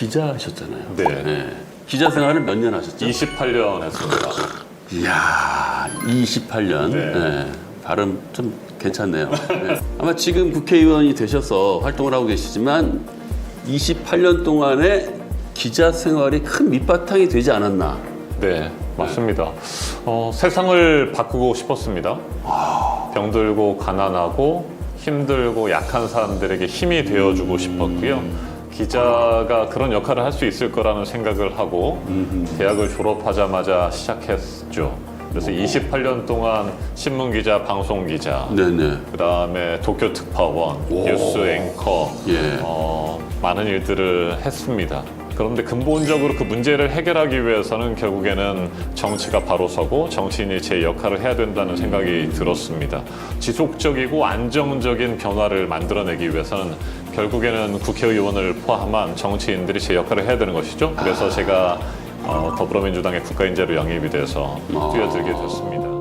기자하셨잖아요. 네. 기자 생활을 몇 년 하셨죠? 28년 했습니다. 이야, 28년. 네. 네. 발음 좀 괜찮네요. 네. 아마 지금 국회의원이 되셔서 활동을 하고 계시지만 28년 동안의 기자 생활이 큰 밑바탕이 되지 않았나. 네, 맞습니다. 어, 세상을 바꾸고 싶었습니다. 병들고 가난하고 힘들고 약한 사람들에게 힘이 되어주고 싶었고요. 기자가 그런 역할을 할 수 있을 거라는 생각을 하고 대학을 졸업하자마자 시작했죠. 그래서 28년 동안 신문 기자, 방송 기자, 네네. 그 다음에 도쿄 특파원, 오. 뉴스 앵커, 예. 어, 많은 일들을 했습니다. 그런데 근본적으로 그 문제를 해결하기 위해서는 결국에는 정치가 바로 서고 정치인이 제 역할을 해야 된다는 생각이 들었습니다. 지속적이고 안정적인 변화를 만들어내기 위해서는 결국에는 국회의원을 포함한 정치인들이 제 역할을 해야 되는 것이죠. 그래서 제가 어, 더불어민주당의 국가인재로 영입이 돼서 아. 뛰어들게 됐습니다.